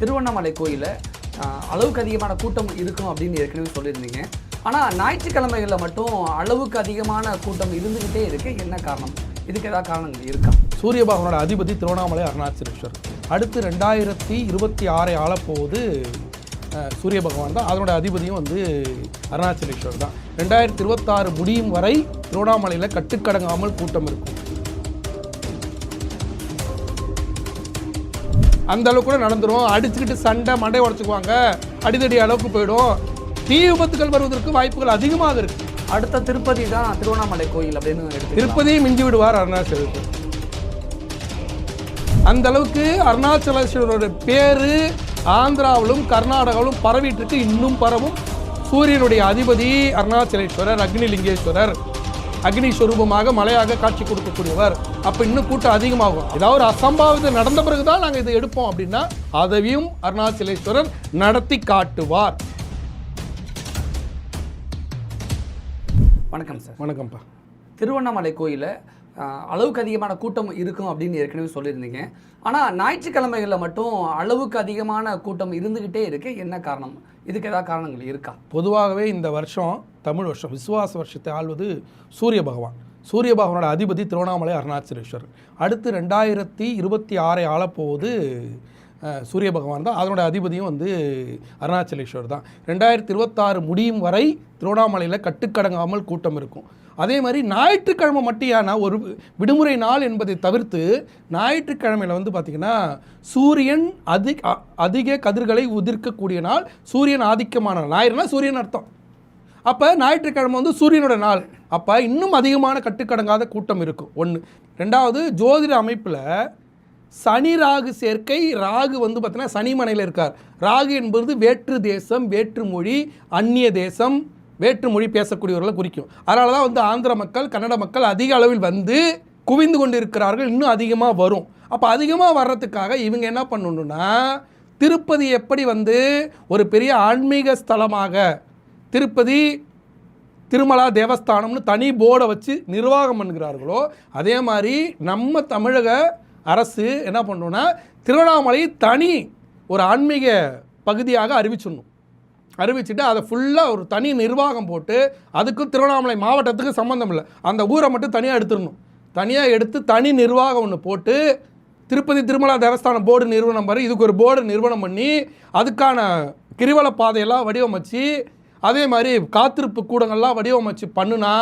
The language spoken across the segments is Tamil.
திருவண்ணாமலை கோயிலில் அளவுக்கு அதிகமான கூட்டம் இருக்கும் அப்படின்னு ஏற்கனவே சொல்லியிருந்தீங்க. ஆனால் ஞாயிற்றுக்கிழமைகளில் மட்டும் அளவுக்கு அதிகமான கூட்டம் இருந்துக்கிட்டே இருக்குது என்ன காரணம்? இதுக்கு ஏதாவது காரணங்கள் இருக்கா? சூரிய பகவானோட அதிபதி திருவண்ணாமலை அருணாச்சலேஸ்வர் அடுத்து ரெண்டாயிரத்தி இருபத்தி ஆறை ஆளப்போகுது சூரிய பகவான் தான். அதனோட அதிபதியும் வந்து அருணாச்சலேஸ்வர் தான். ரெண்டாயிரத்தி இருபத்தாறு முடியும் வரை திருவண்ணாமலையில் கட்டுக்கடங்காமல் கூட்டம் இருக்கும். அந்த அளவுக்கு கூட நடந்துரும். அடிச்சுக்கிட்டு சண்டை மண்டை உடச்சுக்குவாங்க. அடிதடி அளவுக்கு போயிடும். தீ விபத்துகள் வருவதற்கு வாய்ப்புகள் அதிகமாக இருக்கு. அடுத்த திருப்பதி தான் திருவண்ணாமலை கோயில் அப்படின்னு எடுத்து திருப்பதியை மிஞ்சி விடுவார் அருணாச்சலேஸ்வர் அந்த அளவுக்கு அருணாச்சலேஸ்வரோட பேரு ஆந்திராவிலும் கர்நாடகாவிலும் பரவிட்டு இருக்கு. இன்னும் பரவும். சூரியனுடைய அதிபதி அருணாச்சலேஸ்வரர் அக்னிலிங்கேஸ்வரர். அக்னி ஸ்வரூபமாக மலையாக காட்சி கொடுக்கக்கூடியவர். அப்ப இன்னும் கூட்டம் அதிகமாகும். ஏதாவது ஒரு அசம்பாவிதம் நடந்த பிறகுதான் நாங்க இதை எடுப்போம் அப்படின்னா அதையும் அருணாச்சலேஸ்வரர் நடத்தி காட்டுவார். வணக்கம் சார். வணக்கம்ப்பா. திருவண்ணாமலை கோயிலில் அளவுக்கு அதிகமான கூட்டம் இருக்கும் அப்படின்னு ஏற்கனவே சொல்லியிருந்தீங்க. ஆனால் ஞாயிற்றுக்கிழமைகளில் மட்டும் அளவுக்கு அதிகமான கூட்டம் இருந்துக்கிட்டே இருக்கு. என்ன காரணம்? இதுக்கு ஏதாவது காரணங்கள் இருக்கா? பொதுவாகவே இந்த வருஷம் தமிழ் வருஷம் விசுவாச வருஷத்தை ஆள்வது சூரிய பகவான். சூரிய பகவானோட அதிபதி திருவண்ணாமலை அருணாச்சலேஸ்வரர். அடுத்து ரெண்டாயிரத்தி இருபத்தி ஆறை ஆளப்போவது சூரிய பகவான் தான். அதனோட அதிபதியும் வந்து அருணாச்சலேஸ்வர் தான். ரெண்டாயிரத்தி இருபத்தாறு முடியும் வரை திருவண்ணாமலையில் கட்டுக்கடங்காமல் கூட்டம் இருக்கும். அதே மாதிரி ஞாயிற்றுக்கிழமை மட்டியான ஒரு விடுமுறை நாள் என்பதை தவிர்த்து ஞாயிற்றுக்கிழமையில் வந்து பார்த்திங்கன்னா சூரியன் அதிக அ- அதிக கதிர்களை உதிர்க்கக்கூடிய நாள் சூரியன் ஆதிக்கமான ஞாயிறுனா சூரியன் அர்த்தம். அப்போ ஞாயிற்றுக்கிழமை வந்து சூரியனோட நாள். அப்போ இன்னும் அதிகமான கட்டுக்கடங்காத கூட்டம் இருக்கும். ஒன்று ரெண்டாவது ஜோதிட அமைப்பில் சனி ராகு சேர்க்கை ராகு வந்து பார்த்தீங்கன்னா சனி மனையில் இருக்கார். ராகு என்பது வேற்று தேசம் வேற்று மொழி அந்நிய தேசம் வேற்று மொழி பேசக்கூடியவர்களை குறிக்கும். அதனால தான் வந்து ஆந்திர மக்கள் கன்னட மக்கள் அதிக அளவில் வந்து குவிந்து கொண்டு இருக்கிறார்கள் இன்னும் அதிகமாக வரும். அப்போ அதிகமாக வர்றதுக்காக இவங்க என்ன பண்ணணுன்னா திருப்பதி எப்படி வந்து ஒரு பெரிய ஆன்மீக ஸ்தலமாக திருப்பதி திருமலா தேவஸ்தானம்னு தனி போர்டை வச்சு நிர்வாகம் பண்ணுகிறார்களோ அதே மாதிரி நம்ம தமிழக அரசு என்ன பண்ணணுன்னா திருவண்ணாமலை தனி ஒரு ஆன்மீக பகுதியாக அறிவிச்சிடணும். அறிவிச்சுட்டு அதை ஃபுல்லாக ஒரு தனி நிர்வாகம் போட்டு அதுக்கும் திருவண்ணாமலை மாவட்டத்துக்கு சம்மந்தம் இல்லை. அந்த ஊரை மட்டும் தனியாக எடுத்துடணும். தனியாக எடுத்து தனி நிர்வாகம் ஒன்று போட்டு திருப்பதி திருமலா தேவஸ்தான போர்டு நிறுவனம் மாதிரி இதுக்கு ஒரு போர்டு நிறுவனம் பண்ணி அதுக்கான கிரிவல பாதையெல்லாம் வடிவமைச்சு அதே மாதிரி காத்திருப்பு கூடங்கள்லாம் வடிவமைச்சு பண்ணுனா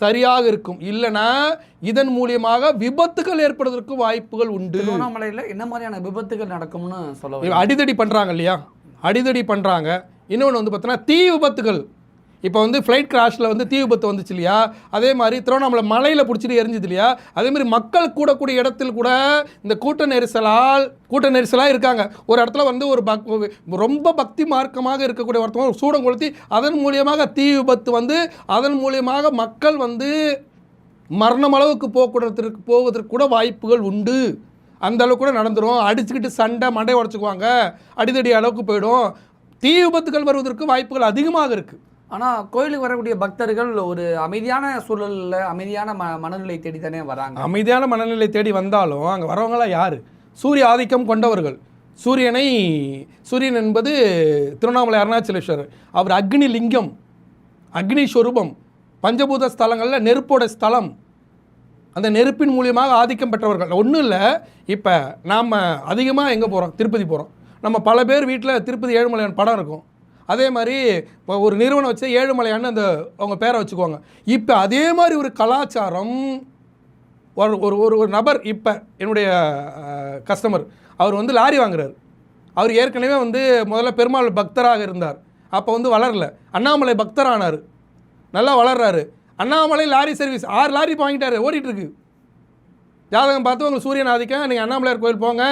சரியாக இருக்கும். இல்லைன்னா இதன் மூலியமாக விபத்துகள் ஏற்படுவதற்கு வாய்ப்புகள் உண்டு. திருவண்ணாமலையில் என்ன மாதிரியான விபத்துகள் நடக்கும்னு சொல்ல அடிதடி பண்ணுறாங்க இல்லையா? அடிதடி பண்ணுறாங்க இன்னொன்று வந்து பார்த்தீங்கன்னா தீ விபத்துகள். இப்போ வந்து ஃப்ளைட் கிராஷில் வந்து தீ விபத்து வந்துச்சு இல்லையா? அதே மாதிரி திருவண்ணாமலை மலையில் பிடிச்சிட்டு எரிஞ்சுது இல்லையா? அதே மாதிரி மக்கள் கூடக்கூடிய இடத்தில் கூட இந்த கூட்ட நெரிசலால் கூட்ட நெரிசலாக இருக்காங்க. ஒரு இடத்துல வந்து ஒரு பக் ரொம்ப பக்தி மார்க்கமாக இருக்கக்கூடிய ஒருத்தவங்க ஒரு சூடம் கொளுத்தி அதன் மூலியமாக தீ விபத்து வந்து அதன் மூலியமாக மக்கள் வந்து மரணம் அளவுக்கு போக்குவரத்திற்கு போவதற்கு கூட வாய்ப்புகள் உண்டு. அந்த அளவுக்கு கூட நடந்துடும் அடிச்சுக்கிட்டு சண்டை மண்டை உடச்சுக்குவாங்க. அடிதடி அளவுக்கு போயிடும். தீ விபத்துகள் வருவதற்கு வாய்ப்புகள் அதிகமாக இருக்குது ஆனால் கோயிலுக்கு வரக்கூடிய பக்தர்கள் ஒரு அமைதியான சூழலில் அமைதியான ம மனநிலை தேடி தானே வராங்க. அமைதியான மனநிலை தேடி வந்தாலும் அங்கே வரவங்களாம் யார்? சூரிய ஆதிக்கம் கொண்டவர்கள். சூரியனை சூரியன் என்பது திருவண்ணாமலை அருணாச்சலேஸ்வரர். அவர் அக்னி லிங்கம் அக்னி ஸ்வரூபம் பஞ்சபூத ஸ்தலங்களில் நெருப்போட ஸ்தலம். அந்த நெருப்பின் மூலியமாக ஆதிக்கம் பெற்றவர்கள். ஒன்றும் இல்லை இப்போ நாம் அதிகமாக எங்கே போகிறோம் திருப்பதி போகிறோம் நம்ம பல பேர் வீட்டில் திருப்பதி ஏழுமலையான் படம் இருக்கும். அதே மாதிரி இப்போ ஒரு நிறுவனம் வச்சு ஏழுமலையான்னு அந்த அவங்க பேரை வச்சுக்குவாங்க. இப்போ அதே மாதிரி ஒரு கலாச்சாரம் ஒரு ஒரு ஒரு ஒரு நபர் இப்போ என்னுடைய கஸ்டமர் அவர் வந்து லாரி வாங்குறார். அவர் ஏற்கனவே வந்து முதல்ல பெருமாள் பக்தராக இருந்தார். அப்போ வந்து வளரல. அண்ணாமலை பக்தரானார். நல்லா வளர்றாரு. அண்ணாமலை லாரி சர்வீஸ் ஆறு லாரி வாங்கிட்டார் வாங்கிட்டாரு. ஓடிட்டு ஜாதகம் பார்த்து உங்களுக்கு சூரியன் ஆதிக்கம். நீங்கள் அண்ணாமலையார் கோயில் போங்க.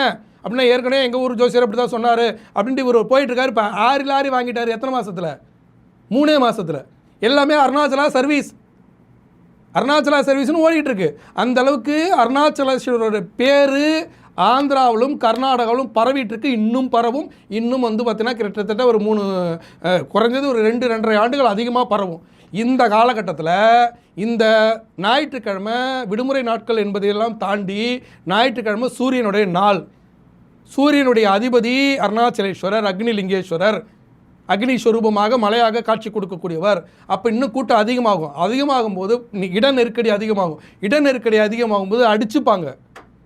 அப்படின்னா ஏற்கனவே எங்கள் ஊர் ஜோசியர் அப்படி தான் சொன்னார் அப்படின்ட்டு இவர் போயிட்டுருக்காரு. இப்போ ஆறு லாரி வாங்கிட்டார் எத்தனை மாதத்தில் மூணே மாதத்தில் எல்லாமே அருணாச்சலா சர்வீஸ் அருணாச்சலா சர்வீஸ்னு ஓடிட்டுருக்கு. அந்த அளவுக்கு அருணாச்சலேஸ்வரோட பேர் ஆந்திராவிலும் கர்நாடகாவிலும் பரவிட்டுருக்கு. இன்னும் பரவும். இன்னும் வந்து பார்த்திங்கன்னா கிட்டத்தட்ட ஒரு மூணு குறைஞ்சது ஒரு ரெண்டு ரெண்டரை ஆண்டுகள் அதிகமாக பரவும். இந்த காலகட்டத்தில் இந்த ஞாயிற்றுக்கிழமை விடுமுறை நாட்கள் என்பதையெல்லாம் தாண்டி ஞாயிற்றுக்கிழமை சூரியனுடைய நாள். சூரியனுடைய அதிபதி அருணாச்சலேஸ்வரர் அக்னிலிங்கேஸ்வரர் அக்னி ஸ்வரூபமாக மலையாக காட்சி கொடுக்கக்கூடியவர். அப்போ இன்னும் கூட்டம் அதிகமாகும். அதிகமாகும் போது இட நெருக்கடி அதிகமாகும். இட நெருக்கடி அதிகமாகும் போது அடிச்சுப்பாங்க.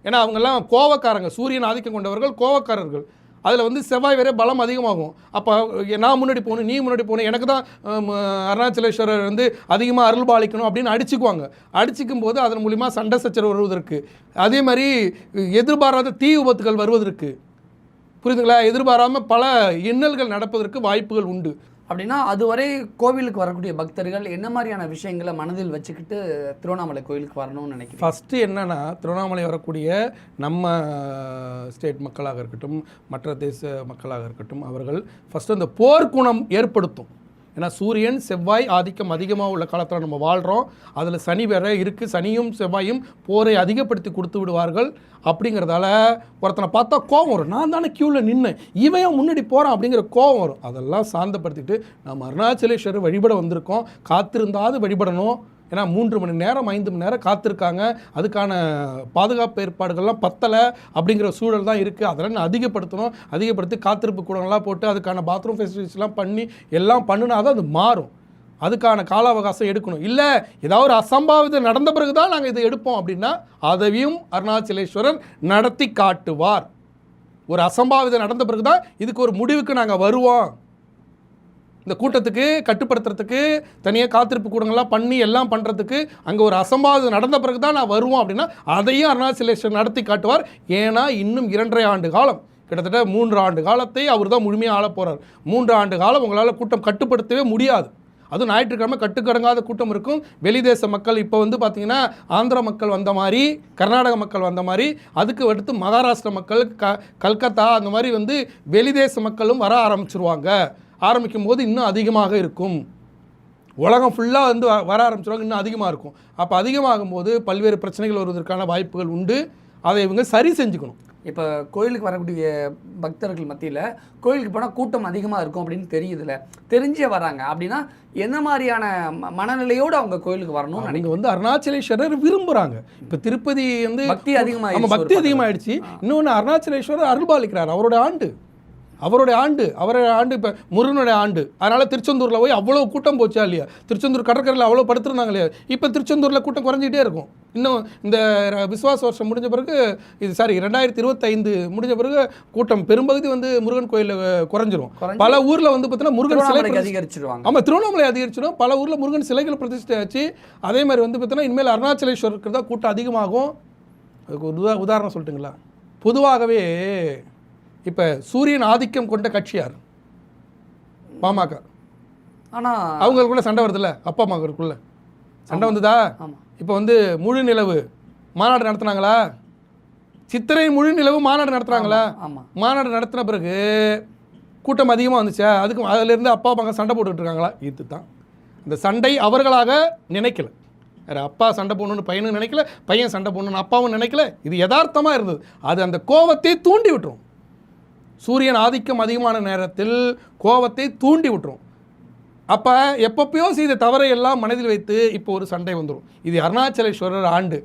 ஏன்னா அவங்கெல்லாம் கோவக்காரங்க. சூரியன் ஆதிக்கம் கொண்டவர்கள் கோவக்காரர்கள். அதில் வந்து செவ்வாய் வேற பலம் அதிகமாகும். அப்போ நான் முன்னாடி போகணும் நீ முன்னாடி போகணும் எனக்கு தான் அருணாச்சலேஸ்வரர் வந்து அதிகமாக அருள் பாலிக்கணும் அப்படின்னு அடிச்சுக்குவாங்க. அடிச்சுக்கும் போது அதன் மூலிமா சண்டை சச்சரவு வருவதற்கு அதே மாதிரி எதிர்பாராத தீ விபத்துகள் வருவதற்கு புரியுதுங்களா? எதிர்பாராமல் பல இன்னல்கள் நடப்பதற்கு வாய்ப்புகள் உண்டு. அப்படின்னா அதுவரை கோவிலுக்கு வரக்கூடிய பக்தர்கள் என்ன மாதிரியான விஷயங்களை மனதில் வச்சுக்கிட்டு திருவண்ணாமலை கோயிலுக்கு வரணும்னு நினைக்கிறேன் ஃபஸ்ட்டு என்னென்னா திருவண்ணாமலை வரக்கூடிய நம்ம ஸ்டேட் மக்களாக இருக்கட்டும் மற்ற தேச மக்களாக இருக்கட்டும் அவர்கள் ஃபஸ்ட்டு அந்த போர்க்குணம் ஏற்படுத்தும். ஏன்னா சூரியன் செவ்வாய் ஆதிக்கம் அதிகமாக உள்ள காலத்தில் நம்ம வாழ்கிறோம் அதில் சனி வேற இருக்குது சனியும் செவ்வாயும் போரை அதிகப்படுத்தி கொடுத்து விடுவார்கள் அப்படிங்கிறதால ஒருத்தனை பார்த்தா கோவம் வரும். நான் தானே க்யூவில் நின்று இவன் முன்னாடி போகிறான் அப்படிங்கிற கோவம் வரும். அதெல்லாம் சாந்தப்படுத்திட்டு நம்ம அருணாச்சலேஸ்வரர் வழிபட வந்திருக்கோம். காத்திருந்தாவது வழிபடணும். ஏன்னா மூன்று மணி நேரம் ஐந்து மணி நேரம் காத்திருக்காங்க. அதுக்கான பாதுகாப்பு ஏற்பாடுகள்லாம் பத்தலை அப்படிங்கிற சூழல் தான் இருக்குது அதெல்லாம் அதிகப்படுத்தணும். அதிகப்படுத்தி காத்திருப்பு கூடங்கள்லாம் போட்டு அதுக்கான பாத்ரூம் ஃபெசிலிட்டிஸ்லாம் பண்ணி எல்லாம் பண்ணினா தான் அது மாறும். அதுக்கான கால அவகாசம் எடுக்கணும். இல்லை ஏதாவது ஒரு அசம்பாவிதம் நடந்த பிறகு தான் நாங்கள் இதை எடுப்போம் அப்படின்னா அதையும் அருணாச்சலேஸ்வரர் நடத்தி காட்டுவார். ஒரு அசம்பாவிதம் நடந்த பிறகு தான் இதுக்கு ஒரு முடிவுக்கு நாங்கள் வருவோம். இந்த கூட்டத்துக்கு கட்டுப்படுத்துறதுக்கு தனியாக காத்திருப்பு கூடங்கள்லாம் பண்ணி எல்லாம் பண்ணுறதுக்கு அங்கே ஒரு அசம்பாவிதம் நடந்த பிறகு தான் நான் வருவோம் அப்படின்னா அதையும் அருணாச்சலேஸ்வரர் நடத்தி காட்டுவார். ஏன்னா இன்னும் இரண்டரை ஆண்டு காலம் கிட்டத்தட்ட மூன்று ஆண்டு காலத்தை அவர் தான் முழுமையாக ஆள போகிறார் மூன்று ஆண்டு காலம் உங்களால் கூட்டம் கட்டுப்படுத்தவே முடியாது. அதுவும் ஞாயிற்றுக்கிழமை கட்டுக்கடங்காத கூட்டம் இருக்கும். வெளிதேச மக்கள் இப்போ வந்து பார்த்திங்கன்னா ஆந்திர மக்கள் வந்த மாதிரி கர்நாடக மக்கள் வந்த மாதிரி அதுக்கு அடுத்து மகாராஷ்டிர மக்கள் க கல்கத்தா அந்த மாதிரி வந்து வெளிதேச மக்களும் வர ஆரம்பிச்சிருவாங்க. ஆரம்பிக்கும் போது இன்னும் அதிகமாக இருக்கும். உலகம் ஃபுல்லாக வந்து வர ஆரம்பிச்சிருவாங்க இன்னும் அதிகமாக இருக்கும். அப்போ அதிகமாகும் போது பல்வேறு பிரச்சனைகள் வருவதற்கான வாய்ப்புகள் உண்டு. அதை இவங்க சரி செஞ்சுக்கணும். இப்போ கோயிலுக்கு வரக்கூடிய பக்தர்கள் மத்தியில் கோயிலுக்கு போனால் கூட்டம் அதிகமாக இருக்கும் அப்படின்னு தெரியுதுல. தெரிஞ்சே வராங்க. அப்படின்னா என்ன மாதிரியான மனநிலையோடு அவங்க கோயிலுக்கு வரணும்னு அவங்க வந்து அருணாச்சலேஸ்வரர் விரும்புகிறாங்க இப்போ திருப்பதி வந்து பக்தி ஒரு பக்தி பக்கம். அதிகமாயிடுச்சு. இன்னொன்று அருணாச்சலேஸ்வரர் அருள்பாலிக்கிறார். அவரோட ஆண்டு. அவருடைய ஆண்டு அவருடைய ஆண்டு இப்போ முருகனுடைய ஆண்டு. அதனால் திருச்செந்தூரில் போய் அவ்வளோ கூட்டம் போச்சா இல்லையா? திருச்செந்தூர் கடற்கரையில் அவ்வளோ படுத்துருந்தாங்க இல்லையா? இப்போ திருச்செந்தூரில் கூட்டம் குறைஞ்சிட்டே இருக்கும். இன்னும் இந்த விசுவாச வருஷம் முடிஞ்ச பிறகு இது சாரி ரெண்டாயிரத்தி இருபத்தைந்து முடிஞ்ச பிறகு கூட்டம் பெரும்பகுதி வந்து முருகன் கோயிலில் குறைஞ்சிரும். குறைஞ்சு பல ஊரில் வந்து பார்த்தீங்கன்னா முருகன் சிலை அதிகரிச்சிருவாங்க. ஆமாம் திருவண்ணாமலை அதிகரிச்சிடும் பல ஊரில் முருகன் சிலைகள் பிரதிஷ்டை ஆச்சு அதே மாதிரி வந்து பார்த்தீங்கன்னா இனிமேல் அருணாச்சலேஸ்வரருக்கு தான் கூட்டம் அதிகமாகும். அதுக்கு ஒரு உதா உதாரணம் சொல்லட்டுங்களா? பொதுவாகவே இப்போ சூரியன் ஆதிக்கம் கொண்ட கட்சியார் பாமக. ஆனால் அவங்களுக்குள்ள சண்டை வருதுல்ல? அப்பா அம்மாவுக்குள்ள சண்டை வந்ததா? இப்போ வந்து முழு நிலவு மாநாடு நடத்துனாங்களா? சித்திரை முழு நிலவு மாநாடு நடத்துனாங்களா? ஆமாம் மாநாடு நடத்தின பிறகு கூட்டம் அதிகமாக வந்துச்சா? அதுக்கு அதிலிருந்து அப்பா மகன் சண்டை போட்டுக்கிட்டு இருக்காங்களா? இது தான் இந்த சண்டை அவர்களாக நினைக்கல. வேறு அப்பா சண்டை போடணும்னு பையனும் நினைக்கல பையன் சண்டை போடணும்னு அப்பாவும் நினைக்கல. இது யதார்த்தமாக இருந்தது. அது அந்த கோவத்தை தூண்டி விட்டுரும். சூரியன் ஆதிக்கம் அதிகமான நேரத்தில் கோவத்தை தூண்டி விட்டுரும். அப்போ எப்பப்பயோ செய்த தவறை எல்லாம் மனதில் வைத்து இப்போ ஒரு சண்டை வந்துடும் இது அருணாச்சலேஸ்வரர் ஆண்டு.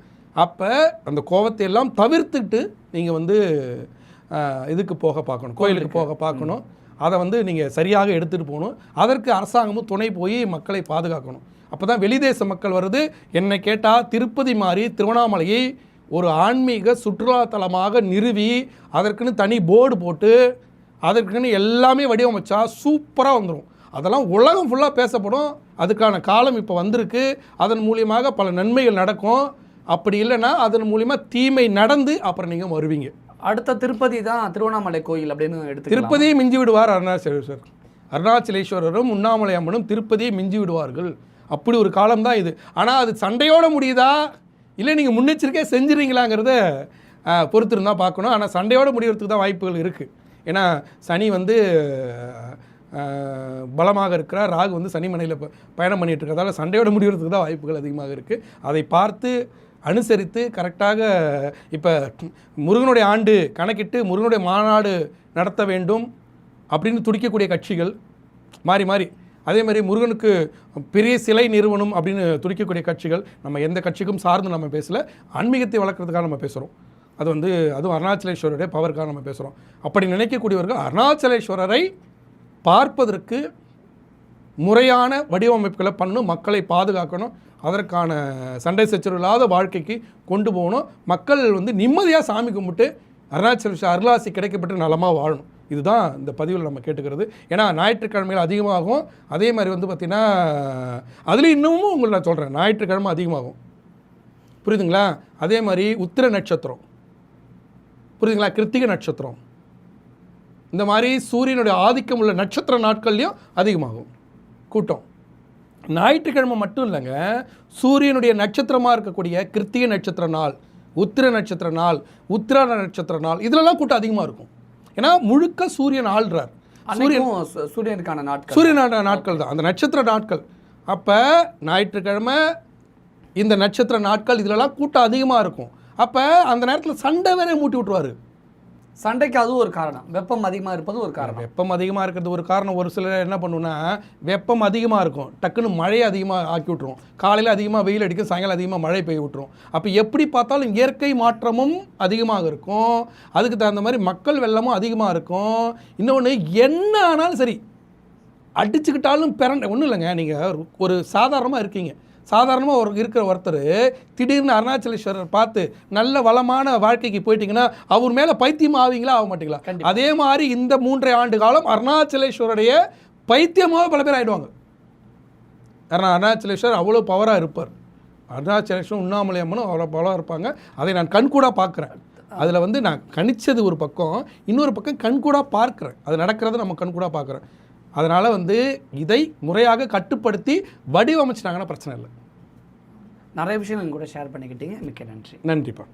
அப்போ அந்த கோவத்தை எல்லாம் தவிர்த்துட்டு நீங்கள் வந்து இதுக்கு போக பார்க்கணும். கோயிலுக்கு போக பார்க்கணும். அதை வந்து நீங்கள் சரியாக எடுத்துகிட்டு போகணும். அதற்கு அரசாங்கமும் துணை போய் மக்களை பாதுகாக்கணும். அப்போ தான் வெளிதேச மக்கள் வருது. என்னை கேட்டால் திருப்பதி மாதிரி திருவண்ணாமலையை ஒரு ஆன்மீக சுற்றுலாத்தலமாக நிறுவி அதற்குன்னு தனி போர்டு போட்டு அதற்குன்னு எல்லாமே வடிவமைச்சா சூப்பராக வந்துடும் அதெல்லாம் உலகம் ஃபுல்லாக பேசப்படும். அதுக்கான காலம் இப்போ வந்திருக்கு. அதன் மூலியமாக பல நன்மைகள் நடக்கும். அப்படி இல்லைன்னா அதன் மூலியமா தீமை நடந்து அப்புறம் நீங்கள் வருவீங்க. அடுத்த திருப்பதி தான் திருவண்ணாமலை கோயில் அப்படின்னு எடுத்து திருப்பதியை மிஞ்சி விடுவார் அருணாச்சலேஸ்வரர் அருணாச்சலேஸ்வரரும் உண்ணாமலை அம்மனும் திருப்பதியை மிஞ்சி விடுவார்கள். அப்படி ஒரு காலம் தான் இது. ஆனால் அது சண்டையோட முடியுதா? இல்லை நீங்கள் முன்னெச்சரிக்கையாக செஞ்சுறீங்களாங்கிறத பொறுத்திருந்தால் பார்க்கணும். ஆனால் சண்டையோடு முடிவதுக்கு தான் வாய்ப்புகள் இருக்குது ஏன்னா சனி வந்து பலமாக இருக்கிறார். ராகு வந்து சனி மனையில் பயணம் பண்ணிகிட்டு இருக்கிறதால சண்டையோட முடிவதுக்கு தான் வாய்ப்புகள் அதிகமாக இருக்குது அதை பார்த்து அனுசரித்து கரெக்டாக இப்போ முருகனுடைய ஆண்டு கணக்கிட்டு முருகனுடைய மாநாடு நடத்த வேண்டும் அப்படின்னு துடிக்கக்கூடிய கட்சிகள் மாறி மாறி அதே மாதிரி முருகனுக்கு பெரிய சிலை நிறுவனம் அப்படின்னு துடிக்கக்கூடிய கட்சிகள் நம்ம எந்த கட்சிக்கும் சார்ந்து நம்ம பேசல. ஆன்மீகத்தை வளர்க்குறதுக்காக நம்ம பேசுகிறோம் அது வந்து அதுவும் அருணாச்சலேஸ்வரருடைய பவருக்காக நம்ம பேசுகிறோம் அப்படி நினைக்கக்கூடியவர்கள் அருணாச்சலேஸ்வரரை பார்ப்பதற்கு முறையான வடிவமைப்புகளை பண்ணணும் மக்களை பாதுகாக்கணும் அதற்கான சண்டை சச்சரவு இல்லாத வாழ்க்கைக்கு கொண்டு போகணும். மக்கள் வந்து நிம்மதியாக சாமி கும்பிட்டு அருணாச்சல அருளாசி கிடைக்கப்பட்டு நலமாக வாழணும். இதுதான் இந்த பதிவில் நம்ம கேட்டுக்கிறது. ஏன்னா ஞாயிற்றுக்கிழமைகள் அதிகமாகும். அதே மாதிரி வந்து பார்த்திங்கன்னா அதுலேயும் இன்னமும் உங்களை நான் சொல்கிறேன் ஞாயிற்றுக்கிழமை அதிகமாகும். புரியுதுங்களா? அதே மாதிரி உத்திர நட்சத்திரம். புரியுதுங்களா? கிருத்திகை நட்சத்திரம். இந்த மாதிரி சூரியனுடைய ஆதிக்கம் உள்ள நட்சத்திர நாட்கள்லையும் அதிகமாகும். கூட்டம். ஞாயிற்றுக்கிழமை மட்டும் இல்லைங்க சூரியனுடைய நட்சத்திரமாக இருக்கக்கூடிய கிருத்திகை நட்சத்திர நாள் உத்திர நட்சத்திர நாள் உத்திராட நட்சத்திர நாள் இதிலெல்லாம் கூட்டம் அதிகமாக இருக்கும். ஏன்னா முழுக்க சூரியன் ஆள்றார். அன்னைக்கும் சு- சூரியனுக்கான நாட்கள். சூரியனோட நாட்கள் தான். அந்த நட்சத்திர நாட்கள். அப்போ ஞாயிற்றுக்கிழமை இந்த நட்சத்திர நாட்கள் இதிலெல்லாம் கூட்டம் அதிகமாக இருக்கும். அப்போ அந்த நேரத்தில் சண்டை வேற மூட்டி விட்ருவாரு சண்டைக்கு அதுவும் ஒரு காரணம். வெப்பம் அதிகமாக இருப்பது ஒரு காரணம். வெப்பம் அதிகமாக இருக்கிறது ஒரு காரணம். ஒரு சிலர் என்ன பண்ணுன்னா வெப்பம் அதிகமாக இருக்கும். டக்குன்னு மழையை அதிகமாக ஆக்கி விட்ருவோம் காலையில் அதிகமாக வெயில் அடிக்கும் சாயங்காலம் அதிகமாக மழை பெய்ய விட்ருவோம் அப்போ எப்படி பார்த்தாலும் இயற்கை மாற்றமும் அதிகமாக இருக்கும். அதுக்கு தகுந்த மாதிரி மக்கள் வெள்ளமும் அதிகமாக இருக்கும். இன்னொன்று என்ன ஆனாலும் சரி அடிச்சுக்கிட்டாலும் பிறண்ட ஒன்றும் இல்லைங்க. நீங்கள் ஒரு சாதாரணமாக இருக்கீங்க. சாதாரணமாக ஒரு இருக்கிற ஒருத்தர் திடீர்னு அருணாச்சலேஸ்வரர் பார்த்து நல்ல வளமான வாழ்க்கைக்கு போயிட்டீங்கன்னா அவர் மேலே பைத்தியம் ஆவீங்களா? ஆக மாட்டீங்களா. அதே மாதிரி இந்த மூன்றரை ஆண்டு காலம் அருணாச்சலேஸ்வருடைய பைத்தியமாக பல பேர் ஆயிடுவாங்க. அருணா அருணாச்சலேஸ்வரர் அவ்வளோ பவராக இருப்பார். அருணாச்சலேஸ்வரர் உண்ணாமலை அம்மனும் அவ்வளோ பவராக இருப்பாங்க. அதை நான் கண்கூடாக பார்க்குறேன். அதில் வந்து நான் கணிச்சது ஒரு பக்கம் இன்னொரு பக்கம் கண்கூடாக பார்க்குறேன். அது நடக்கிறத நம்ம கண்கூடாக பார்க்குறேன் அதனால் வந்து இதை முறையாக கட்டுப்படுத்தி வடிவமைச்சிட்டாங்கன்னா பிரச்சனை இல்லை. நிறைய விஷயங்கள் எங்க கூட ஷேர் பண்ணிக்கிட்டீங்க. மிக்க நன்றி. நன்றிப்பா.